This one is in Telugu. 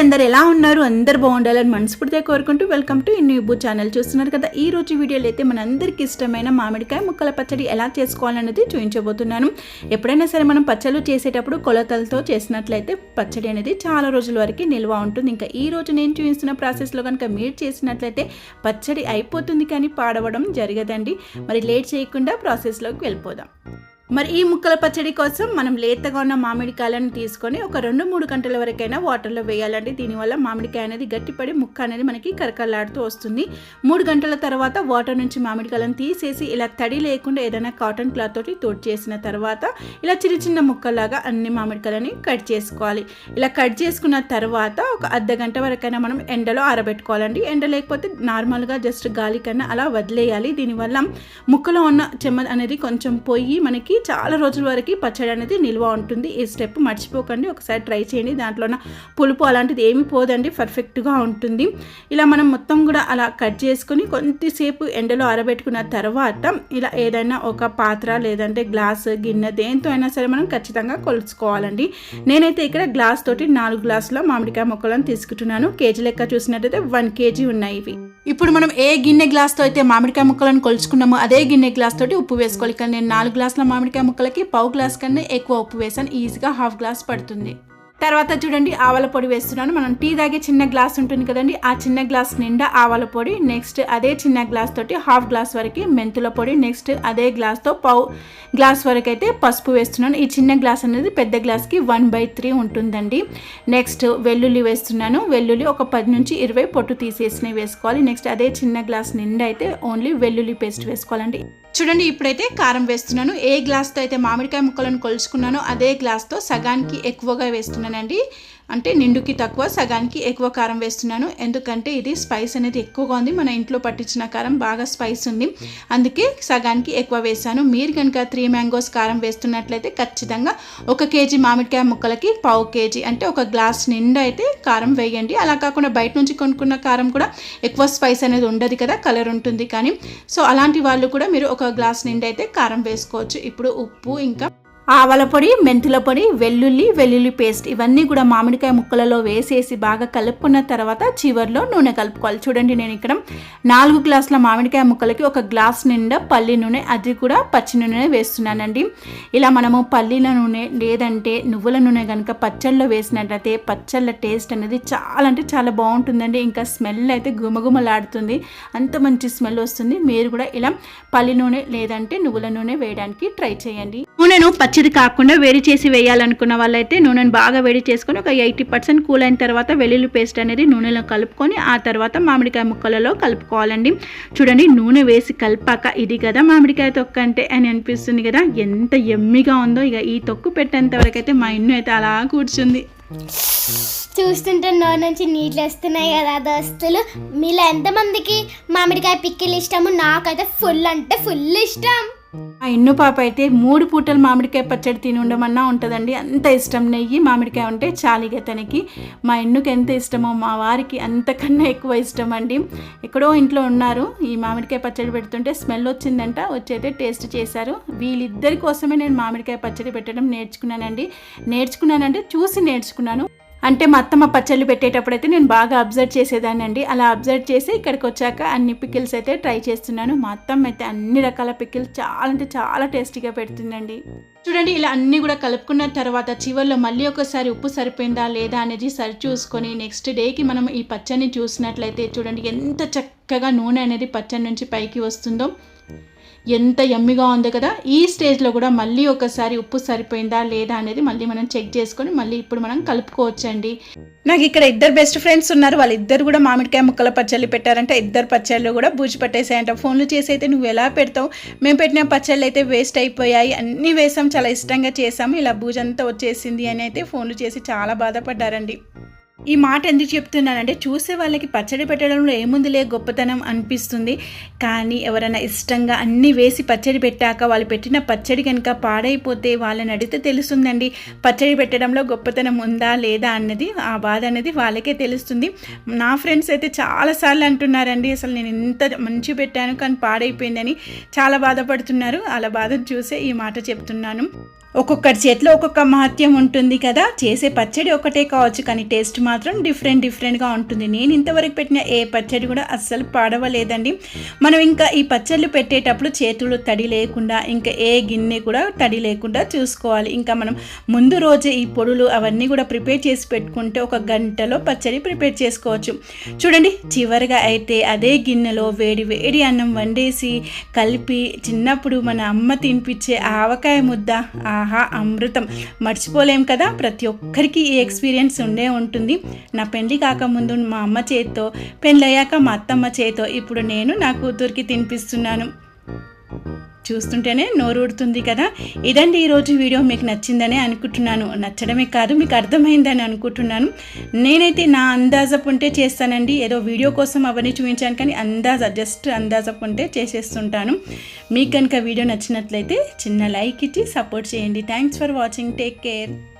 అందరు ఎలా ఉన్నారు? అందరు బాగుండాలని మనస్ఫూర్తిగా కోరుకుంటూ వెల్కమ్ టు ఇన్యూబు ఛానల్ చూస్తున్నారు కదా ఈ రోజు వీడియోలో అయితే మనందరికి ఇష్టమైన మామిడికాయ ముక్కల పచ్చడి ఎలా చేసుకోవాలన్నది చూపించబోతున్నాను. ఎప్పుడైనా సరే మనం పచ్చళ్ళు చేసేటప్పుడు కొలతలతో చేసినట్లయితే పచ్చడి అనేది చాలా రోజుల వరకు నిల్వ ఉంటుంది. ఇంకా ఈ రోజు నేను చూపిస్తున్న ప్రాసెస్లో కనుక మీరు చేసినట్లయితే పచ్చడి అయిపోతుంది కానీ పాడవడం జరగదండి. మరి లేట్ చేయకుండా ప్రాసెస్లోకి వెళ్ళిపోదాం. మరి ఈ ముక్కల పచ్చడి కోసం మనం లేతగా ఉన్న మామిడికాయలను తీసుకొని ఒక రెండు మూడు గంటల వరకైనా వాటర్లో వేయాలండి. దీనివల్ల మామిడికాయ అనేది గట్టిపడి ముక్క అనేది మనకి కరకరలాడుతూ వస్తుంది. మూడు గంటల తర్వాత వాటర్ నుంచి మామిడికాయలను తీసేసి ఇలా తడి లేకుండా ఏదైనా కాటన్ క్లాత్ తోటి తోడు చేసిన తర్వాత ఇలా చిన్న చిన్న ముక్కలాగా అన్ని మామిడికాయలని కట్ చేసుకోవాలి. ఇలా కట్ చేసుకున్న తర్వాత ఒక అర్ధ గంట వరకైనా మనం ఎండలో ఆరబెట్టుకోవాలండి. ఎండ లేకపోతే నార్మల్గా జస్ట్ గాలి కన్నా అలా వదిలేయాలి. దీనివల్ల ముక్కలో ఉన్న చెమ్మ అనేది కొంచెం పొయ్యి మనకి చాలా రోజుల వరకు పచ్చడి అనేది నిల్వ ఉంటుంది. ఈ స్టెప్ మర్చిపోకండి. ఒకసారి ట్రై చేయండి. దాంట్లో ఉన్న పులుపు అలాంటిది ఏమి పోదండి. పర్ఫెక్ట్గా ఉంటుంది. ఇలా మనం మొత్తం కూడా అలా కట్ చేసుకొని కొంతసేపు ఎండలో ఆరబెట్టుకున్న తర్వాత ఇలా ఏదైనా ఒక పాత్ర లేదంటే గ్లాస్ గిన్నె దేంతో అయినా సరే మనం ఖచ్చితంగా కొలుచుకోవాలండి. నేనైతే ఇక్కడ గ్లాస్ తోటి నాలుగు గ్లాసుల మామిడికాయ మొక్కలను తీసుకుంటున్నాను. కేజీ లెక్క చూసినట్టయితే వన్ కేజీ ఉన్నాయి ఇవి. ఇప్పుడు మనం ఏ గిన్నె గ్లాస్తో అయితే మామిడికాయ ముక్కలను కొలుచుకున్నామో అదే గిన్నె గ్లాస్ తోటి ఉప్పు వేసుకోవాలి. కానీ నేను నాలుగు గ్లాసుల మామిడికాయ ముక్కలకి పావు గ్లాస్ కన్నా ఎక్కువ ఉప్పు వేసాను. ఈజీగా హాఫ్ గ్లాస్ పడుతుంది. తర్వాత చూడండి ఆవాల పొడి వేస్తున్నాను. మనం టీ తాగే చిన్న గ్లాస్ ఉంటుంది కదండి ఆ చిన్న గ్లాస్ నిండా ఆవాల పొడి నెక్స్ట్ అదే చిన్న గ్లాస్ తోటి హాఫ్ గ్లాస్ వరకు మెంతుల పొడి నెక్స్ట్ అదే గ్లాస్తో పావు గ్లాస్ వరకు అయితే పసుపు వేస్తున్నాను. ఈ చిన్న గ్లాస్ అనేది పెద్ద గ్లాస్కి వన్ బై త్రీ ఉంటుందండి. నెక్స్ట్ వెల్లుల్లి వేస్తున్నాను. వెల్లుల్లి ఒక పది నుంచి ఇరవై పొట్టు తీసేసినవి వేసుకోవాలి. నెక్స్ట్ అదే చిన్న గ్లాస్ నిండా అయితే ఓన్లీ వెల్లుల్లి పేస్ట్ వేసుకోవాలండి. చూడండి ఇప్పుడైతే కారం వేస్తున్నాను. ఏ గ్లాస్తో అయితే మామిడికాయ ముక్కలను కొలుచుకున్నానో అదే గ్లాస్తో సగానికి ఎక్కువగా వేస్తున్నాను. వేస్తున్నానండి అంటే నిండుకి తక్కువ సగానికి ఎక్కువ కారం వేస్తున్నాను. ఎందుకంటే ఇది స్పైస్ అనేది ఎక్కువగా ఉంది. మన ఇంట్లో పట్టించిన కారం బాగా స్పైస్ ఉంది. అందుకే సగానికి ఎక్కువ వేశాను. మీరు కనుక త్రీ మ్యాంగోస్ కారం వేస్తున్నట్లయితే ఖచ్చితంగా ఒక కేజీ మామిడికాయ ముక్కలకి పావు కేజీ అంటే ఒక గ్లాస్ నిండా అయితే కారం వేయండి. అలా కాకుండా బయట నుంచి కొనుక్కున్న కారం కూడా ఎక్కువ స్పైస్ అనేది ఉండదు కదా కలర్ ఉంటుంది కానీ. సో అలాంటి వాళ్ళు కూడా మీరు ఒక గ్లాస్ నిండా అయితే కారం వేసుకోవచ్చు. ఇప్పుడు ఉప్పు ఇంకా ఆవల పొడి మెంతుల పొడి వెల్లుల్లి వెల్లుల్లి పేస్ట్ ఇవన్నీ కూడా మామిడికాయ ముక్కలలో వేసేసి బాగా కలుపుకున్న తర్వాత చివర్లో నూనె కలుపుకోవాలి. చూడండి నేను ఇక్కడ నాలుగు గ్లాసుల మామిడికాయ ముక్కలకి ఒక గ్లాస్ నిండా పల్లి నూనె అది కూడా పచ్చి నూనె వేస్తున్నానండి. ఇలా మనము పల్లీల నూనె లేదంటే నువ్వుల నూనె కనుక పచ్చళ్ళలో వేసినట్లయితే పచ్చళ్ళ టేస్ట్ అనేది చాలా అంటే చాలా బాగుంటుందండి. ఇంకా స్మెల్ అయితే గుమగుమలాడుతుంది. అంత మంచి స్మెల్ వస్తుంది. మీరు కూడా ఇలా పల్లి నూనె లేదంటే నువ్వుల నూనె వేయడానికి ట్రై చేయండి. నూనెను పచ్చిది కాకుండా వేడి చేసి వేయాలనుకున్న వాళ్ళైతే నూనెను బాగా వేడి చేసుకొని ఒక ఎయిటీ పర్సెంట్ కూల్ అయిన తర్వాత వెల్లుల్లి పేస్ట్ అనేది నూనెలో కలుపుకొని ఆ తర్వాత మామిడికాయ ముక్కలలో కలుపుకోవాలండి. చూడండి నూనె వేసి కలిపాక ఇది కదా మామిడికాయ తొక్క అంటే అని అనిపిస్తుంది కదా. ఎంత ఎమ్మిగా ఉందో ఇక ఈ తొక్కు పెట్టేంత వరకు అయితే మా ఇన్ను అయితే అలా కూర్చుంది. చూస్తుంటే నోరు నుంచి నీళ్ళు వస్తున్నాయి కదా దోస్తులు. మీలో ఎంతమందికి మామిడికాయ పిక్కిలు ఇష్టము? నాకైతే ఫుల్ అంటే ఫుల్ ఇష్టం. ఆ ఇన్ను పాప అయితే మూడు పూటలు మామిడికాయ పచ్చడి తిని ఉండమన్నా ఉంటుందండి. అంత ఇష్టం నెయ్యి మామిడికాయ ఉంటే చాలిగా తనకి. మా ఇన్నుకి ఎంత ఇష్టమో మా వారికి అంతకన్నా ఎక్కువ ఇష్టం అండి ఎక్కడో ఇంట్లో ఉన్నారు ఈ మామిడికాయ పచ్చడి పెడుతుంటే స్మెల్ వచ్చిందంట వచ్చైతే టేస్ట్ చేశారు. వీళ్ళిద్దరి కోసమే నేను మామిడికాయ పచ్చడి పెట్టడం నేర్చుకున్నానండి. నేర్చుకున్నానంటే చూసి నేర్చుకున్నాను. అంటే మా అత్తమ్మ పచ్చళ్ళు పెట్టేటప్పుడు అయితే నేను బాగా అబ్జర్వ్ చేసేదాన్ని అండి అలా అబ్జర్వ్ చేసి ఇక్కడికి వచ్చాక అన్ని పికిల్స్ అయితే ట్రై చేస్తున్నాను. మా అత్తమ్మ అయితే అన్ని రకాల పికిల్స్ చాలా అంటే చాలా టేస్టీగా పెడుతుందండి. చూడండి ఇలా అన్నీ కూడా కలుపుకున్న తర్వాత చివరిలో మళ్ళీ ఒకసారి ఉప్పు సరిపోయిందా లేదా అనేది సరి చూసుకొని నెక్స్ట్ డేకి మనం ఈ పచ్చడిని చూసినట్లయితే చూడండి ఎంత చక్కగా నూనె అనేది పచ్చడి నుంచి పైకి వస్తుందో. ఎంత ఎమ్మిగా ఉంది కదా ఈ స్టేజ్లో కూడా మళ్ళీ ఒకసారి ఉప్పు సరిపోయిందా లేదా అనేది మళ్ళీ మనం చెక్ చేసుకొని మళ్ళీ ఇప్పుడు మనం కలుపుకోవచ్చండి. నాకు ఇక్కడ ఇద్దరు బెస్ట్ ఫ్రెండ్స్ ఉన్నారు వాళ్ళిద్దరు కూడా మామిడికాయ ముక్కల పచ్చళ్ళు పెట్టారంటే ఇద్దరు పచ్చళ్ళు కూడా బూజు పట్టేసాయంట. ఫోన్లు చేసి అయితే నువ్వు ఎలా పెడతావు? మేము పెట్టిన పచ్చళ్ళు అయితే వేస్ట్ అయిపోయాయి అన్నీ వేసాం చాలా ఇష్టంగా చేసాము ఇలా బూజంతా వచ్చేసింది అని అయితే ఫోన్లు చేసి చాలా బాధపడ్డారండి. ఈ మాట ఎందుకు చెప్తున్నానంటే చూసే వాళ్ళకి పచ్చడి పెట్టడంలో ఏముందిలే గొప్పతనం అనిపిస్తుంది. కానీ ఎవరైనా ఇష్టంగా అన్నీ వేసి పచ్చడి పెట్టాక వాళ్ళు పెట్టిన పచ్చడి కనుక పాడైపోతే వాళ్ళని అడిగితే తెలుస్తుందండి. పచ్చడి పెట్టడంలో గొప్పతనం ఉందా లేదా అన్నది ఆ బాధ అనేది వాళ్ళకే తెలుస్తుంది. నా ఫ్రెండ్స్ అయితే చాలాసార్లు అంటున్నారండి అసలు నేను ఇంత మంచి పెట్టాను కానీ పాడైపోయిందని. చాలా బాధపడుతున్నారు. అలా బాధను చూసే ఈ మాట చెప్తున్నాను. ఒక్కొక్కరి చేతిలో ఒక్కొక్క మహత్యం ఉంటుంది కదా. చేసే పచ్చడి ఒకటే కావచ్చు కానీ టేస్ట్ మాత్రం మాత్రం డిఫరెంట్ డిఫరెంట్గా ఉంటుంది. నేను ఇంతవరకు పెట్టిన ఏ పచ్చడి కూడా అస్సలు పాడవలేదండి. మనం ఇంకా ఈ పచ్చళ్ళు పెట్టేటప్పుడు చేతులు తడి లేకుండా ఇంకా ఏ గిన్నె కూడా తడి లేకుండా చూసుకోవాలి. ఇంకా మనం ముందు రోజే ఈ పొడులు అవన్నీ కూడా ప్రిపేర్ చేసి పెట్టుకుంటే ఒక గంటలో పచ్చడి ప్రిపేర్ చేసుకోవచ్చు. చూడండి చివరిగా అయితే అదే గిన్నెలో వేడి వేడి అన్నం వండేసి కలిపి చిన్నప్పుడు మన అమ్మ తినిపించే ఆవకాయ ముద్ద. ఆహా అమృతం. మర్చిపోలేం కదా ప్రతి ఒక్కరికి ఈ ఎక్స్పీరియన్స్ ఉండే ఉంటుంది. నా పెళ్ళి కాకముందు మా అమ్మ చేతితో పెళ్ళయ్యాక మా అత్తమ్మ చేతితో ఇప్పుడు నేను నా కూతురికి తినిపిస్తున్నాను. చూస్తుంటేనే నోరుడుతుంది కదా. ఇదండి ఈరోజు వీడియో. మీకు నచ్చిందనే అనుకుంటున్నాను. నచ్చడమే కాదు మీకు అర్థమైందని అనుకుంటున్నాను. నేనైతే నా అందాజపు ఉంటే చేస్తానండి. ఏదో వీడియో కోసం అవన్నీ చూపించాను కానీ అందాజ జస్ట్ అందాజపు ఉంటే చేసేస్తుంటాను. మీకు కనుక వీడియో నచ్చినట్లయితే చిన్న లైక్ ఇచ్చి సపోర్ట్ చేయండి. Thanks for watching take care